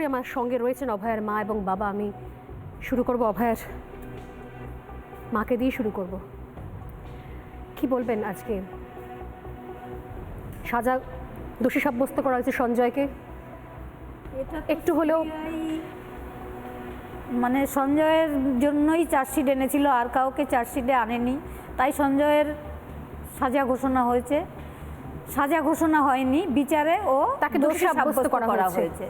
সরাসরি আমার সঙ্গে রয়েছেন। অভয়ের মা এবং বাবা আমি শুরু করব অভয়ের মাকে দিয়ে শুরু করব। কি বলবেন আজকে? সাজা দোষী সাব্যস্ত করা হয়েছে সঞ্জয়কে। একটু হলেও মানে সঞ্জয়ের জন্যই চার্জশিট এনেছিল আর কাউকে চার্জশিটে আনেনি। তাই সঞ্জয়ের সাজা ঘোষণা হয়েছে। সাজা ঘোষণা হয়নি বিচারে ও তাকে দোষী সাব্যস্ত করা হয়েছে।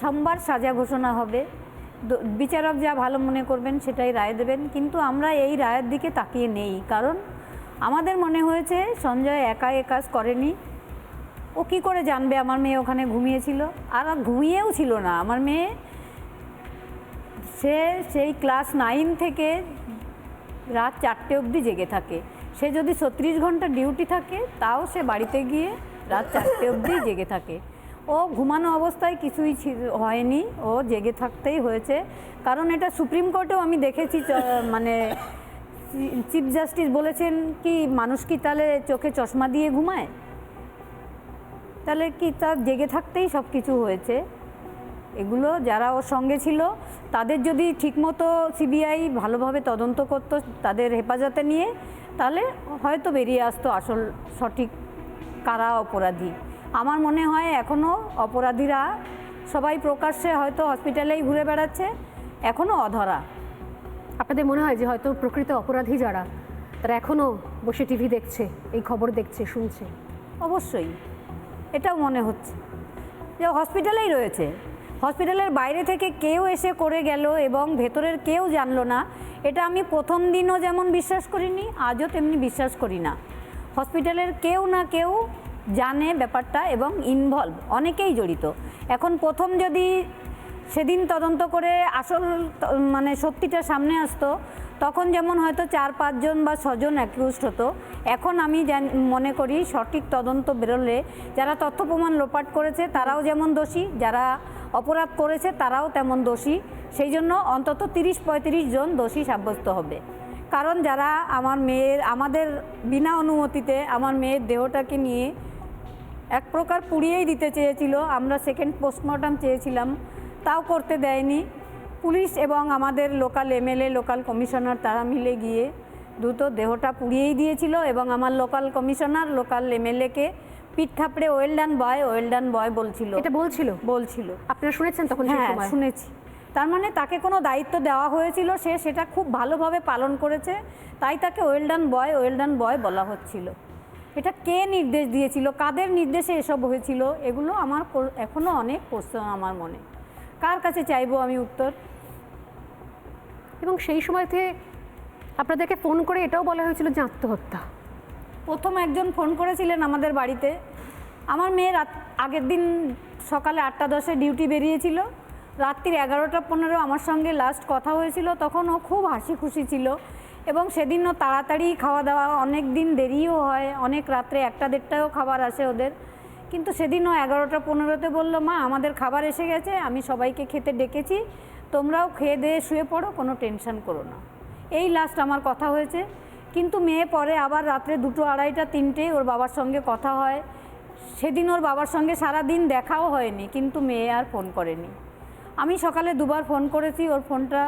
সোমবার সাজা ঘোষণা হবে। বিচারক যা ভালো মনে করবেন সেটাই রায় দেবেন। কিন্তু আমরা এই রায়ের দিকে তাকিয়ে নেই। কারণ আমাদের মনে হয়েছে সঞ্জয় একা কাজ করেনি। ও কি করে জানবে? আমার মেয়ে ওখানে ঘুমিয়েছিল। আর ঘুমিয়েও ছিল না। আমার মেয়ে সে সেই ক্লাস নাইন থেকে রাত চারটে অবধি জেগে থাকে। সে যদি ছত্রিশ ঘণ্টা ডিউটি থাকে, তাও সে বাড়িতে গিয়ে রাত চারটে অবধি জেগে থাকে। ও ঘুমানো অবস্থায় কিছুই হয়নি। ও জেগে থাকতেই হয়েছে। কারণ এটা সুপ্রিম কোর্টেও আমি দেখেছি মানে চিফ জাস্টিস বলেছেন কি, মানুষ কি তাহলে চোখে চশমা দিয়ে ঘুমায়? তাহলে কি তার জেগে থাকতেই সব কিছু হয়েছে? এগুলো যারা ওর সঙ্গে ছিল, তাদের যদি ঠিকমতো সিবিআই ভালোভাবে তদন্ত করতো তাদের হেফাজতে নিয়ে, তাহলে হয়তো বেরিয়ে আসতো আসল সঠিক কারা অপরাধী। আমার মনে হয় এখনও অপরাধীরা সবাই প্রকাশ্যে হয়তো হসপিটালেই ঘুরে বেড়াচ্ছে এখনও অধরা। আপনাদের মনে হয় যে হয়তো প্রকৃত অপরাধী যারা তারা এখনও বসে টিভি দেখছে এই খবর দেখছে শুনছে? অবশ্যই এটাও মনে হচ্ছে। যে হসপিটালেই রয়েছে হসপিটালের বাইরে থেকে কেউ এসে করে গেল এবং ভেতরের কেউ জানলো না এটা আমি প্রথম দিনও যেমন বিশ্বাস করিনি আজও তেমনি বিশ্বাস করি না। হসপিটালের কেউ না কেউ জানে ব্যাপারটা এবং ইনভলভ অনেকেই জড়িত। এখন প্রথম যদি সেদিন তদন্ত করে আসল মানে সত্যিটা সামনে আসতো, তখন যেমন হয়তো চার পাঁচজন বা ছজন অ্যাকিউজড হতো, এখন আমি মনে করি সঠিক তদন্ত বেরোলে যারা তথ্য প্রমাণ লোপাট করেছে তারাও যেমন দোষী, যারা অপরাধ করেছে তারাও তেমন দোষী। সেই জন্য অন্তত তিরিশ, পঁয়ত্রিশ জন দোষী সাব্যস্ত হবে। কারণ যারা আমার মেয়ের, আমাদের বিনা অনুমতিতে আমার মেয়ের দেহটাকে নিয়ে এক প্রকার পুড়িয়েই দিতে চেয়েছিল। আমরা সেকেন্ড পোস্টমর্টম চেয়েছিলাম। তাও করতে দেয়নি। পুলিশ এবং আমাদের লোকাল এমএলএ লোকাল কমিশনার তারা মিলে গিয়ে দ্রুত দেহটা পুড়িয়েই দিয়েছিল এবং আমার লোকাল কমিশনার লোকাল এমএলএকে পিঠ থাপড়ে ওয়েল ডান বয় ওয়েল ডান বয় বলছিল। এটা বলছিল? বলছিল। আপনারা শুনেছেন তখন হ্যাঁ শুনেছি। তার মানে তাকে কোনো দায়িত্ব দেওয়া হয়েছিল সে সেটা খুব ভালোভাবে পালন করেছে। তাই তাকে ওয়েল ডান বয় ওয়েল ডান বয় বলা হচ্ছিল। এটা কে নির্দেশ দিয়েছিল? কাদের নির্দেশে এসব হয়েছিল? এগুলো আমার কো- এখনও অনেক প্রশ্ন আমার মনে। কার কাছে চাইব আমি উত্তর? এবং সেই সময় থেকে আপনাদেরকে ফোন করে এটাও বলা হয়েছিল যে আত্মহত্যা। প্রথম একজন ফোন করেছিলেন আমাদের বাড়িতে। আমার মেয়ে রাত আগের দিন সকালে আটটা দশে ডিউটি বেরিয়েছিল। রাত্রির এগারোটা পনেরো আমার সঙ্গে লাস্ট কথা হয়েছিল। তখন ও খুব হাসি খুশি ছিল। এবং সেদিনও তাড়াতাড়ি খাওয়া দাওয়া, অনেক দিন দেরিও হয়, অনেক রাত্রে একটা দেড়টাও খাবার আসে ওদের। কিন্তু সেদিনও এগারোটা পনেরোতে বলল, মা, আমাদের খাবার এসে গেছে, আমি সবাইকে খেতে ডেকেছি, তোমরাও খেয়ে দিয়ে শুয়ে পড়ো, কোনো টেনশন করো না। এই লাস্ট আমার কথা হয়েছে। কিন্তু মেয়ে পরে আবার রাত্রে দুটো আড়াইটা, তিনটে ওর বাবার সঙ্গে কথা হয়। সেদিন ওর বাবার সঙ্গে সারা দিন দেখাও হয়নি, কিন্তু মেয়ে আর ফোন করেনি। আমি সকালে দুবার ফোন করেছি, ওর ফোনটা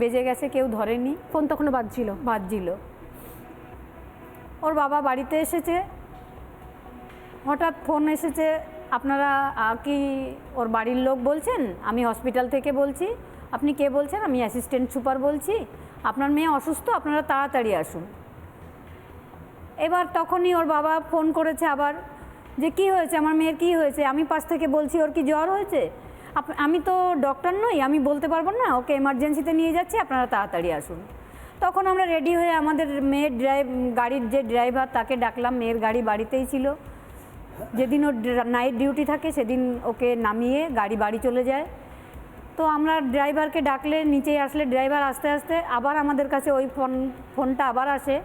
বেজে গেছে কেউ ধরেনি। ফোন তখনও বাজছিল। বাজছিল। ওর বাবা বাড়িতে এসেছে। হঠাৎ ফোন এসেছে আপনারা কি ওর বাড়ির লোক বলছেন? আমি হসপিটাল থেকে বলছি। আপনি কে বলছেন? আমি অ্যাসিস্ট্যান্ট সুপার বলছি। আপনার মেয়ে অসুস্থ আপনারা তাড়াতাড়ি আসুন। এবার তখনই ওর বাবা ফোন করেছে আবার যে কি হয়েছে? আমার মেয়ের কি হয়েছে? আমি পাশ থেকে বলছি ওর কি জ্বর হয়েছে? আমি তো ডক্টর নই, আমি বলতে পারব না, ওকে এমার্জেন্সিতে নিয়ে যাচ্ছি, আপনারা তাড়াতাড়ি আসুন। তখন আমরা রেডি হয়ে আমাদের মেয়ের ড্রাইভ গাড়ির যে ড্রাইভার তাকে ডাকলাম, মেয়ের গাড়ি বাড়িতেই ছিল। যেদিন ওর নাইট ডিউটি থাকে, সেদিন ওকে নামিয়ে গাড়ি বাড়ি চলে যায়। তো আমরা ড্রাইভারকে ডাকলে নিচে আসলে ড্রাইভার আস্তে আস্তে, আবার আমাদের কাছে ওই ফোন ফোনটা আবার আসে।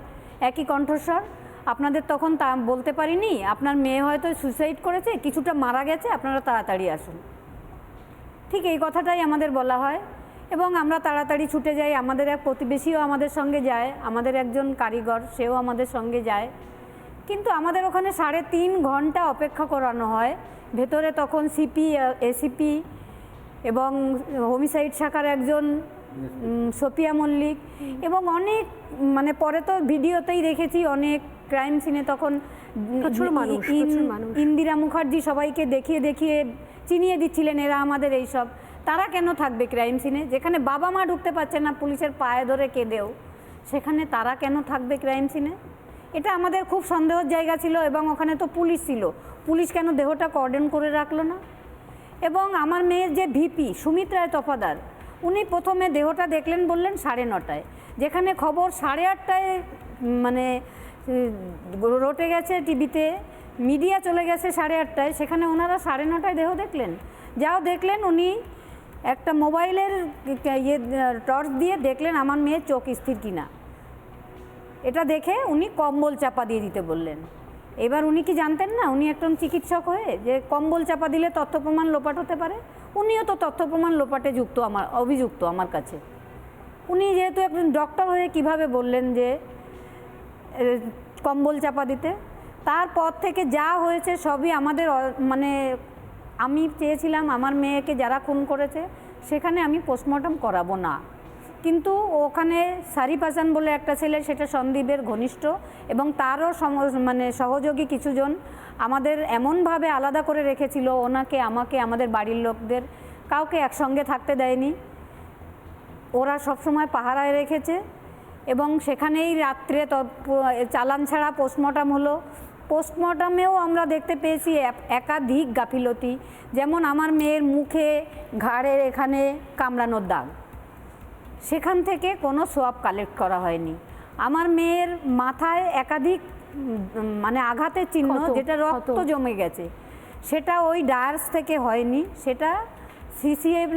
একই কণ্ঠস্বর, আপনাদের তখন তা বলতে পারিনি, আপনার মেয়ে হয়তো সুইসাইড করেছে, কিছুটা মারা গেছে, আপনারা তাড়াতাড়ি আসুন। ঠিক এই কথাটাই আমাদের বলা হয় এবং আমরা তাড়াতাড়ি ছুটে যাই। আমাদের এক প্রতিবেশীও আমাদের সঙ্গে যায় আমাদের একজন কারিগর সেও আমাদের সঙ্গে যায়। কিন্তু আমাদের ওখানে সাড়ে তিন ঘণ্টা অপেক্ষা করানো হয়। ভেতরে তখন সিপি এসিপি এবং হোমিসাইড শাখার একজন সোপিয়া মল্লিক এবং অনেক মানে পরে তো ভিডিওতেই দেখেছি অনেক ক্রাইম সিনে তখন। ইন্দিরা মুখার্জি সবাইকে দেখিয়ে দেখিয়ে চিনিয়ে দিচ্ছিলেন এরা আমাদের এইসব। তারা কেন থাকবে ক্রাইম সিনে যেখানে বাবা মা ঢুকতে পারছে না, পুলিশের পায়ে ধরে কেঁদেও। সেখানে তারা কেন থাকবে ক্রাইম সিনে এটা আমাদের খুব সন্দেহের জায়গা ছিল এবং ওখানে তো পুলিশ ছিল। পুলিশ কেন দেহটা কর্ডন করে রাখল না? এবং আমার মেয়ের যে ভিপি সুমিত রায় তফাদার, উনি প্রথমে দেহটা দেখলেন, বললেন সাড়ে নটায়। যেখানে খবর সাড়ে আটটায় মানে রটে গেছে টিভিতে মিডিয়া চলে গেছে সাড়ে আটটায়, সেখানে ওনারা সাড়ে নটায় দেহ দেখলেন। যাও দেখলেন উনি একটা মোবাইলের ইয়ে টর্চ দিয়ে দেখলেন আমার মেয়ের চোখ স্থির কিনা। এটা দেখে উনি কম্বল চাপা দিয়ে দিতে বললেন। এবার উনি কি জানতেন না, উনি একদম চিকিৎসক হয়ে যে কম্বল চাপা দিলে তথ্য প্রমাণ লোপাট হতে পারে? উনিও তো তথ্য প্রমাণ লোপাটে যুক্ত আমার, অভিযুক্ত আমার কাছে। উনি যেহেতু একজন ডক্টর হয়ে কীভাবে বললেন যে কম্বল চাপা দিতে? তারপর থেকে যা হয়েছে সবই আমাদের মানে আমি চেয়েছিলাম আমার মেয়েকে যারা খুন করেছে, সেখানে আমি পোস্টমর্টম করাবো না। কিন্তু ওখানে সারিফ হাসান বলে একটা ছেলে, সেটা সন্দীপের ঘনিষ্ঠ এবং তারও মানে সহযোগী কিছুজন আমাদের এমনভাবে আলাদা করে রেখেছিল, ওনাকে, আমাকে, আমাদের বাড়ির লোকদের, কাউকে একসঙ্গে থাকতে দেয়নি। ওরা সবসময় পাহারায় রেখেছে এবং সেখানেই রাত্রে চালান ছাড়া পোস্টমর্টম হলো। পোস্টমর্টমেও আমরা দেখতে পেয়েছি একাধিক গাফিলতি যেমন আমার মেয়ের মুখে ঘাড়ের এখানে কামড়ানোর দাগ। সেখান থেকে কোনো সোয়াব কালেক্ট করা হয়নি। আমার মেয়ের মাথায় একাধিক মানে আঘাতের চিহ্ন যেটা রক্ত জমে গেছে সেটা ওই ডায়ার্স থেকে হয়নি সেটা সিসিএফ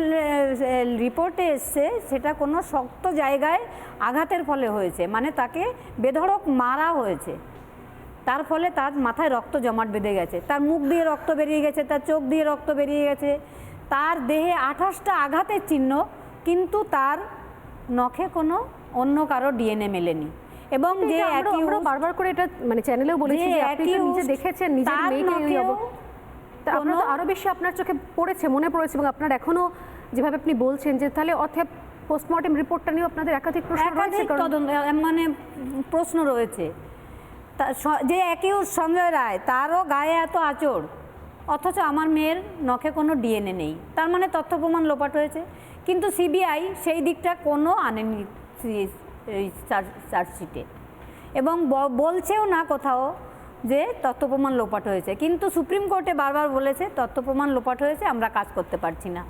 রিপোর্টে এসছে সেটা কোনো শক্ত জায়গায় আঘাতের ফলে হয়েছে মানে তাকে বেধড়ক মারা হয়েছে। তার ফলে তার মাথায় রক্ত জমাট বেঁধে গেছে। তার মুখ দিয়ে রক্ত বেরিয়ে গেছে তার চোখ দিয়ে রক্ত বেরিয়ে গেছে। তার দেহে আঠাশটা আঘাতের চিহ্ন কিন্তু তার নখে কোনো অন্য কারও ডিএনএ মেলেনি। এবং যে একই বারবার করে এটা মানে চ্যানেলেও বলেছি যে আপনি নিজে দেখেছেন নিজের মেয়েকে এই তা আপনার তো কোনো- বেশি আপনার চোখে পড়েছে মনে পড়েছে এবং আপনার এখনও যেভাবে আপনি বলছেন যে তাহলে অর্থাৎ পোস্টমর্টেম রিপোর্টটা নিয়ে আপনাদের একাধিক প্রশ্ন রয়েছে মানে প্রশ্ন রয়েছে। যে একই সঞ্জয় রায়, তারও গায়ে এত আচর অথচ আমার মেয়ের নখে কোনো ডিএনএ নেই। তার মানে তথ্য প্রমাণ লোপাট হয়েছে। কিন্তু সিবিআই সেই দিকটা কোনো আনেনি চার্জশিটে। এবং বলছেও না কোথাও যে তথ্য প্রমাণ লোপাট হয়েছে। কিন্তু সুপ্রিম কোর্টে বারবার বলেছে তথ্য প্রমাণ লোপাট হয়েছে, আমরা কাজ করতে পারছি না।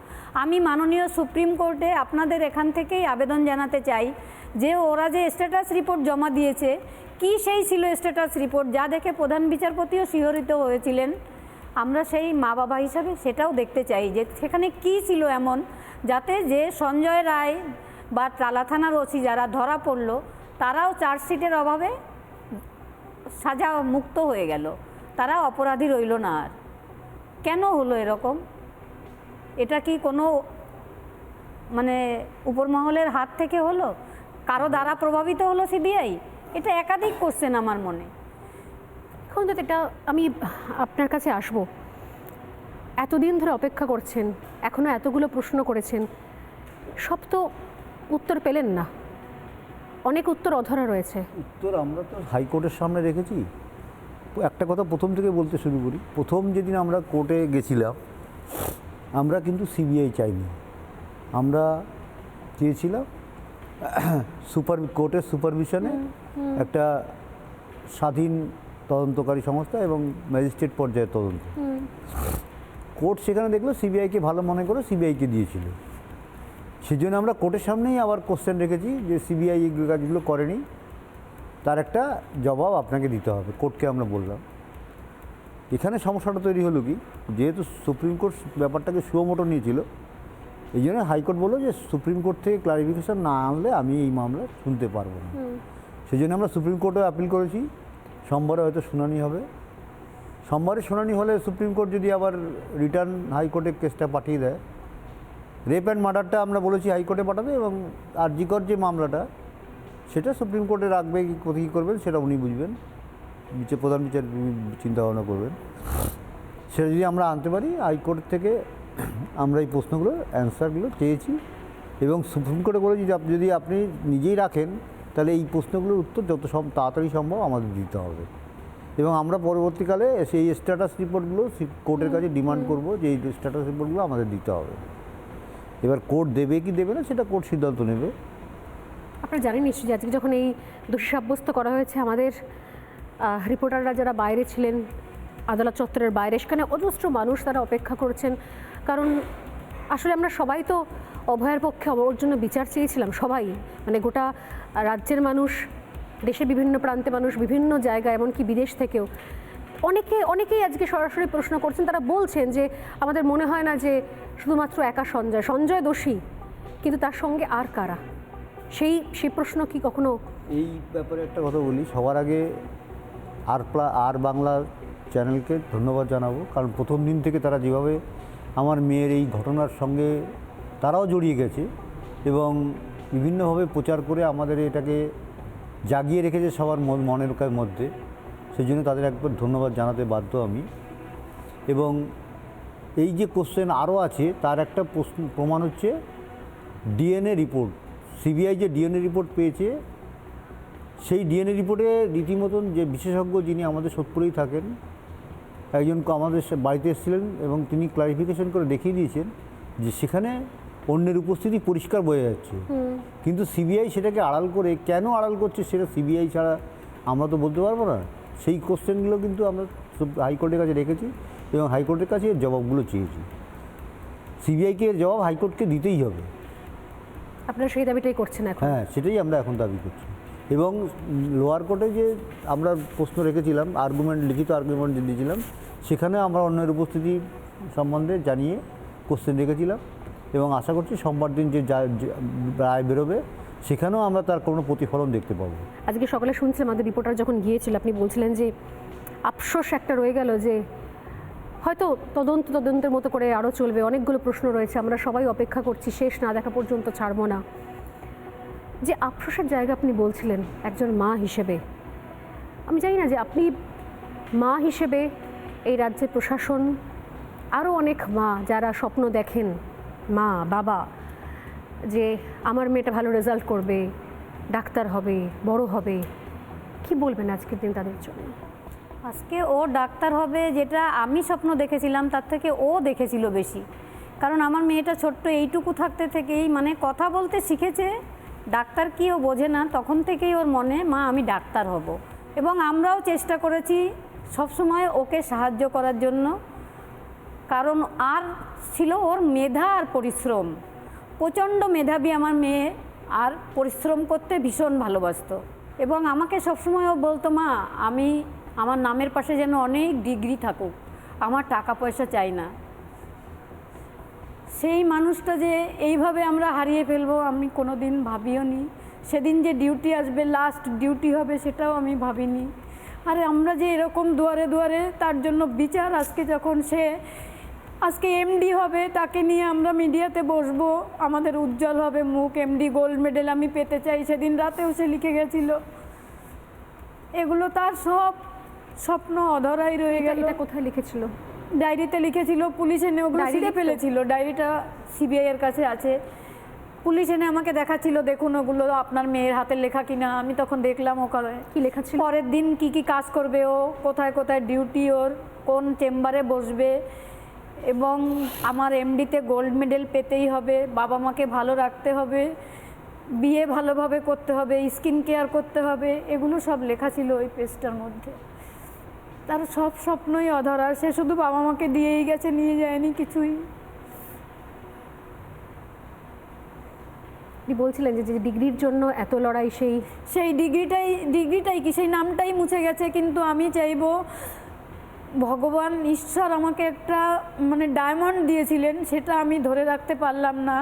আমি মাননীয় সুপ্রিম কোর্টে আপনাদের এখান থেকেই আবেদন জানাতে চাই যে ওরা যে স্ট্যাটাস রিপোর্ট জমা দিয়েছে, কি সেই ছিল স্ট্যাটাস রিপোর্ট যা দেখে প্রধান বিচারপতিও শিহরিত হয়েছিলেন? আমরা সেই মা বাবা হিসাবে সেটাও দেখতে চাই যে সেখানে কি ছিল এমন, যাতে যে সঞ্জয় রায় বা টালা থানার ওসি যারা ধরা পড়ল, তারাও চার্জশিটের অভাবে সাজা মুক্ত হয়ে গেল। তারা অপরাধী রইল না আর। কেন হলো এরকম? এটা কি কোনো মানে উপরমহলের হাত থেকে হলো? কারও দ্বারা প্রভাবিত হলো সিবিআই? এটা একাধিক কোশ্চেন আমার মনে। এখন তো এটা আমি আপনার কাছে আসব। এতদিন ধরে অপেক্ষা করছেন এখনও এতগুলো প্রশ্ন করেছেন, সব তো উত্তর পেলেন না। অনেক উত্তর অধরা রয়েছে। উত্তর আমরা তো হাইকোর্টের সামনে রেখেছি। একটা কথা প্রথম থেকে বলতে শুরু করি প্রথম যেদিন আমরা কোর্টে গেছিলাম আমরা কিন্তু সিবিআই চাইনি। আমরা চেয়েছিলাম সুপার কোর্টের সুপারভিশনে একটা স্বাধীন তদন্তকারী সংস্থা এবং ম্যাজিস্ট্রেট পর্যায়ের তদন্ত। কোর্ট সেখানে দেখল সিবিআইকে ভালো মনে করে সিবিআইকে দিয়েছিল। সেই জন্য আমরা কোর্টের সামনেই আবার কোশ্চেন রেখেছি যে সিবিআই এই কাজগুলো করেনি। তার একটা জবাব আপনাকে দিতে হবে কোর্টকে আমরা বললাম। এখানে সমস্যাটা তৈরি হলো কি? যেহেতু সুপ্রিম কোর্ট ব্যাপারটাকে সুমোটো নিয়েছিল এই জন্য হাইকোর্ট বলল যে সুপ্রিম কোর্ট থেকে ক্লারিফিকেশান না আনলে আমি এই মামলা শুনতে পারব না। সেই জন্য আমরা সুপ্রিম কোর্টে আপিল করেছি। সোমবারে হয়তো শুনানি হবে। সোমবারে শুনানি হলে সুপ্রিম কোর্ট যদি আবার রিটার্ন হাইকোর্টে কেসটা পাঠিয়ে দেয় রেপ অ্যান্ড মার্ডারটা আমরা বলেছি হাইকোর্টে পাঠাবে এবং আরজিকর যে মামলাটা সেটা সুপ্রিম কোর্টে রাখবে কি কী করবেন সেটা উনি বুঝবেন। বিচার প্রধান বিচার চিন্তা ভাবনা করবেন। সেটা যদি আমরা আনতে পারি হাইকোর্ট থেকে আমরা এই প্রশ্নগুলো অ্যান্সারগুলো চেয়েছি এবং সুপ্রিম কোর্টে বলেছি যে আপ- যদি আপনি নিজেই রাখেন তাহলে এই প্রশ্নগুলোর উত্তর যত সব তাড়াতাড়ি সম্ভব আমাদের দিতে হবে। এবং আমরা পরবর্তীকালে সেই স্ট্যাটাস রিপোর্টগুলো কোর্টের কাছে ডিমান্ড করব যে এই স্ট্যাটাস রিপোর্টগুলো আমাদের দিতে হবে। এবার কোর্ট দেবে কি দেবে না, সেটা কোর্ট সিদ্ধান্ত নেবে। আপনারা জানেন নিশ্চয়ই আজকে যখন এই দোষী সাব্যস্ত করা হয়েছে, আমাদের রিপোর্টাররা যারা বাইরে ছিলেন, আদালত চত্বরের বাইরে, সেখানে অজস্র মানুষ তারা অপেক্ষা করছেন। কারণ আসলে আমরা সবাই তো অভয়ের পক্ষে ওর জন্য বিচার চেয়েছিলাম, সবাই। মানে গোটা রাজ্যের মানুষ, দেশের বিভিন্ন প্রান্তে মানুষ, বিভিন্ন জায়গায়, এমনকি বিদেশ থেকেও। অনেকে, অনেকেই আজকে সরাসরি প্রশ্ন করছেন, তারা বলছেন যে আমাদের মনে হয় না যে শুধুমাত্র একা সঞ্জয় সঞ্জয় দোষী, কিন্তু তার সঙ্গে আর কারা? সেই সেই প্রশ্ন কি কখনো? এই ব্যাপারে একটা কথা বলি, সবার আগে আর প্লা, আর বাংলা চ্যানেলকে ধন্যবাদ জানাব, কারণ প্রথম দিন থেকে তারা যেভাবে আমার মেয়ের এই ঘটনার সঙ্গে তারাও জড়িয়ে গেছে এবং বিভিন্নভাবে প্রচার করে আমাদের এটাকে জাগিয়ে রেখেছে সবার মন- মনের মধ্যে। সেই জন্য তাদের একবার ধন্যবাদ জানাতে বাধ্য আমি। এবং এই যে কোশ্চেন আরও আছে তার একটা প্রশ্ন প্রমাণ হচ্ছে ডিএনএ রিপোর্ট সিবিআই যে ডিএনএ রিপোর্ট পেয়েছে সেই ডিএনএ রিপোর্টে রীতিমতন যে বিশেষজ্ঞ যিনি আমাদের সোদপুরেই থাকেন একজন আমাদের বাড়িতে এসেছিলেন এবং তিনি ক্লারিফিকেশন করে দেখিয়ে দিয়েছেন যে সেখানে অন্যের উপস্থিতি পরিষ্কার বোঝা যাচ্ছে। কিন্তু সিবিআই সেটাকে আড়াল করে কেন আড়াল করছে সেটা সিবিআই ছাড়া আমরা তো বলতে পারব না। সেই কোশ্চেনগুলো কিন্তু আমরা হাইকোর্টের কাছে রেখেছি। এবং হাইকোর্টের কাছে এর জবাবগুলো চেয়েছি। সিবিআইকে এর জবাব হাইকোর্টকে দিতেই হবে। আপনারা সেই দাবিটাই করছেন এখন? হ্যাঁ সেটাই আমরা এখন দাবি করছি। এবং লোয়ার কোর্টে যে আমরা প্রশ্ন রেখেছিলাম আর্গুমেন্ট লিখিত আর্গুমেন্ট দিয়েছিলাম সেখানে আমরা অন্যের উপস্থিতি সম্বন্ধে জানিয়ে কোশ্চেন রেখেছিলাম এবং আশা করছি সোমবার দিন যে যে রায় বেরোবে সেখানেও আমরা তার কোনো প্রতিফলন দেখতে পাবো। আজকে সকালে শুনছিলাম আমাদের রিপোর্টার যখন গিয়েছিল আপনি বলছিলেন যে আফসোস একটা রয়ে গেল যে হয়তো তদন্ত তদন্তের মতো করে আরও চলবে। অনেকগুলো প্রশ্ন রয়েছে। আমরা সবাই অপেক্ষা করছি, শেষ না দেখা পর্যন্ত ছাড়বো না। যে আফসোসের জায়গা আপনি বলছিলেন, একজন মা হিসেবে। আমি জানি না যে আপনি মা হিসেবে এই রাজ্যের প্রশাসন আরও অনেক মা যারা স্বপ্ন দেখেন, মা, বাবা, যে আমার মেয়েটা ভালো রেজাল্ট করবে, ডাক্তার হবে, বড় হবে, কি বলবেন আজকের দিন তাদের জন্য? আজকে ও ডাক্তার হবে যেটা আমি স্বপ্ন দেখেছিলাম, তার থেকে ও দেখেছিল বেশি। কারণ আমার মেয়েটা ছোট্ট, এইটুকু থাকতে থেকেই মানে কথা বলতে শিখেছে, ডাক্তার কি ও বোঝে না, তখন থেকেই ওর মনে, মা, আমি ডাক্তার হব। এবং আমরাও চেষ্টা করেছি সবসময় ওকে সাহায্য করার জন্য। কারণ আর ছিল ওর মেধা আর পরিশ্রম। প্রচণ্ড মেধাবী আমার মেয়ে, আর পরিশ্রম করতে ভীষণ ভালোবাসতো। এবং আমাকে সবসময় ও বলতো, মা, আমি আমার নামের পাশে যেন অনেক ডিগ্রি থাকুক, আমার টাকা পয়সা চাই না। সেই মানুষটা যে এইভাবে আমরা হারিয়ে ফেলব, আমি কোনো দিন ভাবিও নি। সেদিন যে ডিউটি আসবে লাস্ট ডিউটি হবে, সেটাও আমি ভাবিনি। আর আমরা যে এরকম দুয়ারে দুয়ারে, তার জন্য বিচার, আজকে যখন সে, আজকে এমডি হবে, তাকে নিয়ে আমরা মিডিয়াতে বসবো, আমাদের উজ্জ্বল হবে মুখ। এমডি গোল্ড মেডেল আমি পেতে চাই, সেদিন রাতেও সে লিখে গেছিল। এগুলো তার সব স্বপ্ন অধরাই রয়ে গেল। এটা কোথায় লিখেছিল? ডায়েরিতে লিখেছিল পুলিশ এনে ওগুলো ছিঁড়ে? ফেলেছিল। ডায়েরিটা সিবিআই এর কাছে আছে। পুলিশ এনে আমাকে দেখাচ্ছিল দেখুন ওগুলো আপনার মেয়ের হাতের লেখা কিনা? আমি তখন দেখলাম ওখানে কি লেখা ছিল? পরের দিন কি কি কাজ করবে ও কোথায় কোথায় ডিউটি ওর কোন চেম্বারে বসবে এবং আমার এমডিতে গোল্ড মেডেল পেতেই হবে বাবা মাকে ভালো রাখতে হবে বিয়ে ভালোভাবে করতে হবে স্কিন কেয়ার করতে হবে এগুলো সব লেখা ছিল ওই পেজটার মধ্যে। তার সব স্বপ্নই অধরা সে শুধু বাবা মাকে দিয়েই গেছে নিয়ে যায়নি কিছুই। আপনি বলছিলেন যে যে ডিগ্রির জন্য এত লড়াই সেই সেই ডিগ্রিটাই ডিগ্রিটাই কি সেই নামটাই মুছে গেছে কিন্তু আমি চাইব ভগবান ঈশ্বর আমাকে একটা মানে ডায়মন্ড দিয়েছিলেন সেটা আমি ধরে রাখতে পারলাম না।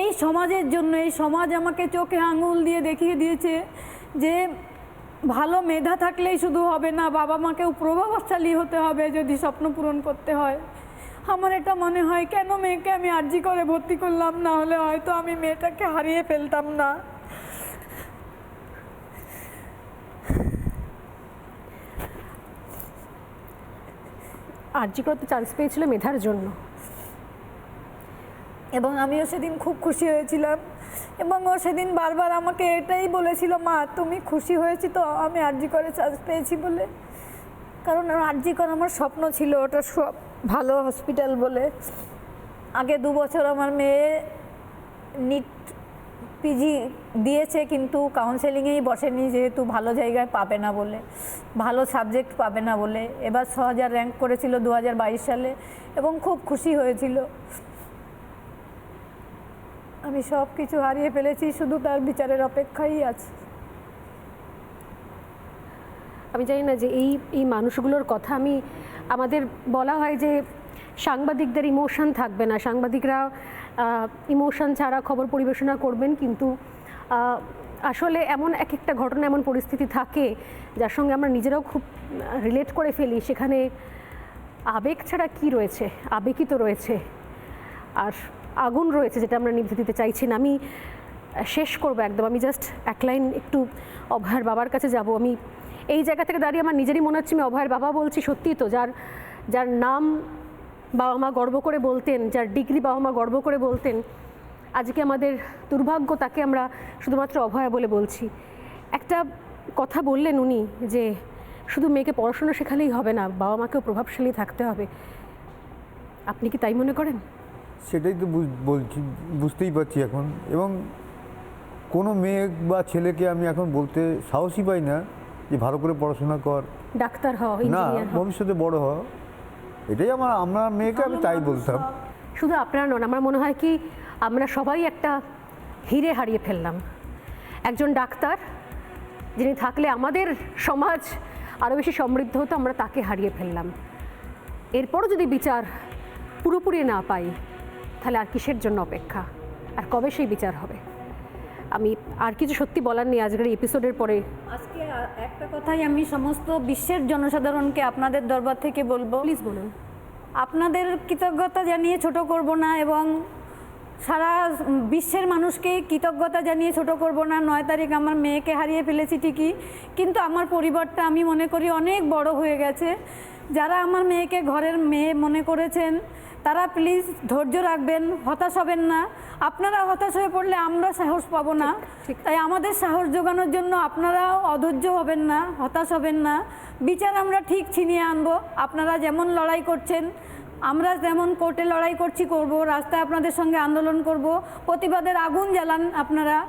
এই সমাজের জন্য এই সমাজ আমাকে চোখে আঙুল দিয়ে দেখিয়ে দিয়েছে যে ভালো মেধা থাকলেই শুধু হবে না, বাবা মাকেও প্রভাবশালী হতে হবে যদি স্বপ্ন পূরণ করতে হয়। আমার এটা মনে হয়, কেন মেয়েকে আমি আর্জি করে ভর্তি করলাম? না হলে হয়তো আমি মেয়েটাকে হারিয়ে ফেলতাম না। আর্জি করতে চান্স পেয়েছিল মেধার জন্য। এবং আমিও সেদিন খুব খুশি হয়েছিলাম। এবং ও সেদিন বারবার আমাকে এটাই বলেছিল, মা, তুমি খুশি হয়েছি তো, আমি আরজি করে চান্স পেয়েছি বলে। কারণ আরজি কর আমার স্বপ্ন ছিল, ওটা সব ভালো হসপিটাল বলে। আগে দু বছর আমার মেয়ে নিট পিজি দিয়েছে, কিন্তু কাউন্সেলিংয়েই বসেনি, যেহেতু ভালো জায়গায় পাবে না বলে, ভালো সাবজেক্ট পাবে না বলে। এবার ছ হাজার র্যাঙ্ক করেছিল দু হাজার বাইশ সালে, এবং খুব খুশি হয়েছিল। আমি সব কিছু হারিয়ে ফেলেছি, শুধু তার বিচারের অপেক্ষাই আছে। আমি জানি না যে এই এই মানুষগুলোর কথা আমি, আমাদের বলা হয় যে সাংবাদিকদের ইমোশন থাকবে না। সাংবাদিকরা ইমোশন ছাড়া খবর পরিবেশনা করবেন কিন্তু আসলে এমন এক একটা ঘটনা, এমন পরিস্থিতি থাকে যার সঙ্গে আমরা নিজেরাও খুব রিলেট করে ফেলি। সেখানে আবেগ ছাড়া কি রয়েছে? আবেগই তো রয়েছে। আর আগুন রয়েছে যেটা আমরা নিভে দিতে চাইছি না। আমি শেষ করব একদম। আমি জাস্ট এক লাইন একটু অভয়ের বাবার কাছে যাব। আমি এই জায়গা থেকে দাঁড়িয়ে আমার নিজেরই মনে হচ্ছে, আমি অভয়ের বাবা বলছি সত্যি তো। যার যার নাম বাবা মা গর্ব করে বলতেন, যার ডিগ্রি বাবা মা গর্ব করে বলতেন, আজকে আমাদের দুর্ভাগ্য তাকে আমরা শুধুমাত্র অভয়া বলে বলছি। একটা কথা বললেন উনি যে শুধু মেয়েকে পড়াশোনা শেখালেই হবে না, বাবা মাকেও প্রভাবশালী থাকতে হবে। আপনি কি তাই মনে করেন? সেটাই তো বুঝ- বলছি বুঝতেই পারছি এখন। এবং কোনো মেয়ে বা ছেলেকে আমি এখন বলতে সাহসই পাই না যে ভালো করে পড়াশোনা কর। ডাক্তার হও না ভবিষ্যতে বড় হ এটাই আমার আমার মেয়েকে আমি তাই বলতাম। শুধু আপনারা নন আমার মনে হয় কি আমরা সবাই একটা হিরে হারিয়ে ফেললাম। একজন ডাক্তার যিনি থাকলে আমাদের সমাজ আরও বেশি সমৃদ্ধ হতো আমরা তাকে হারিয়ে ফেললাম। এরপরও যদি বিচার পুরোপুরি না পাই তাহলে আর কিসের জন্য অপেক্ষা? আর কবে সেই বিচার হবে? আমি আর কিছু সত্যি বলার নেই আজকের এপিসোডের পরে। আজকে একটা কথাই আমি সমস্ত বিশ্বের জনসাধারণকে আপনাদের দরবার থেকে বলব। প্লিজ বলুন। আপনাদের কৃতজ্ঞতা জানিয়ে ছোট করব না এবং সারা বিশ্বের মানুষকে কৃতজ্ঞতা জানিয়ে ছোট করব না নয় তারিখ আমার মেয়েকে হারিয়ে ফেলেছি ঠিকই কিন্তু আমার পরিবারটা আমি মনে করি অনেক বড় হয়ে গেছে। যারা আমার মেয়েকে ঘরের মেয়ে মনে করেছেন তারা প্লিজ ধৈর্য রাখবেন হতাশ হবেন না। আপনারা হতাশ হয়ে পড়লে আমরা সাহস পাবো না। তাই আমাদের সাহস জোগানোর জন্য আপনারাও অধৈর্য হবেন না হতাশ হবেন না। বিচার আমরা ঠিক ছিনিয়ে আনব। আপনারা যেমন লড়াই করছেন আমরা যেমন কোর্টে লড়াই করছি, করব, রাস্তায় আপনাদের সঙ্গে আন্দোলন করব, প্রতিবাদের আগুন জ্বালান আপনারা,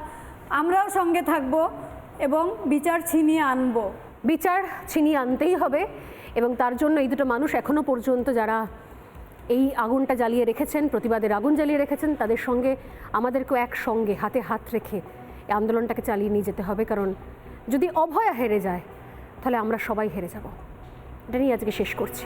আমরাও সঙ্গে থাকব এবং বিচার ছিনিয়ে আনব। বিচার ছিনিয়ে আনতেই হবে এবং তার জন্য এই দুটো মানুষ এখনও পর্যন্ত যারা এই আগুনটা জ্বালিয়ে রেখেছেন, প্রতিবাদের আগুন জ্বালিয়ে রেখেছেন, তাদের সঙ্গে আমাদেরকেও একসঙ্গে হাতে হাত রেখে এই আন্দোলনটাকে চালিয়ে নিয়ে যেতে হবে। কারণ যদি অভয়া হেরে যায়, তাহলে আমরা সবাই হেরে যাব। এটা নিয়ে আজকে শেষ করছি।